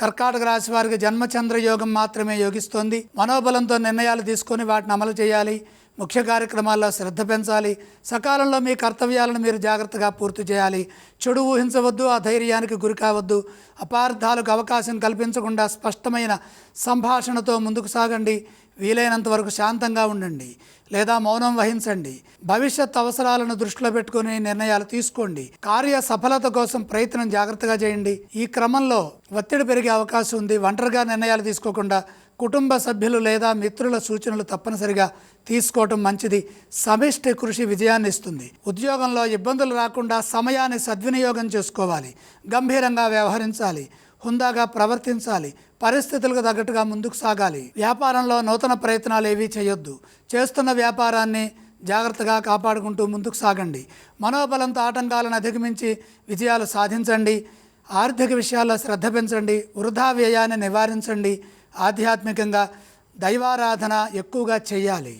కర్కాటక రాశి వారికి జన్మచంద్ర యోగం మాత్రమే యోగిస్తోంది. మనోబలంతో నిర్ణయాలు తీసుకొని వాటిని అమలు చేయాలి. ముఖ్య కార్యక్రమాల్లో శ్రద్ధ పెంచాలి. సకాలంలో మీ కర్తవ్యాలను మీరు జాగ్రత్తగా పూర్తి చేయాలి. చెడు ఊహించవద్దు ఆ ధైర్యానికి గురి కావద్దు. అపార్థాలకు అవకాశం కల్పించకుండా స్పష్టమైన సంభాషణతో ముందుకు సాగండి. వీలైనంత వరకు శాంతంగా ఉండండి లేదా మౌనం వహించండి. భవిష్యత్ అవసరాలను దృష్టిలో పెట్టుకుని నిర్ణయాలు తీసుకోండి. కార్య సఫలత కోసం ప్రయత్నం జాగ్రత్తగా చేయండి. ఈ క్రమంలో ఒత్తిడి పెరిగే అవకాశం ఉంది. ఒంటరిగా నిర్ణయాలు తీసుకోకుండా కుటుంబ సభ్యులు లేదా మిత్రుల సూచనలు తప్పనిసరిగా తీసుకోవటం మంచిది. సమిష్టి కృషి విజయాన్ని ఇస్తుంది. ఉద్యోగంలో ఇబ్బందులు రాకుండా సమయాన్ని సద్వినియోగం చేసుకోవాలి. గంభీరంగా వ్యవహరించాలి. హుందాగా ప్రవర్తించాలి. పరిస్థితులకు తగ్గట్టుగా ముందుకు సాగాలి. వ్యాపారంలో నూతన ప్రయత్నాలు ఏవీ చేయొద్దు. చేస్తున్న వ్యాపారాన్ని జాగ్రత్తగా కాపాడుకుంటూ ముందుకు సాగండి. మనోబలంతో ఆటంకాలను అధిగమించి విజయాలు సాధించండి. ఆర్థిక విషయాల్లో శ్రద్ధ పెంచండి. వృధా వ్యయాన్ని నివారించండి. ఆధ్యాత్మికంగా దైవారాధన ఎక్కువగా చేయాలి.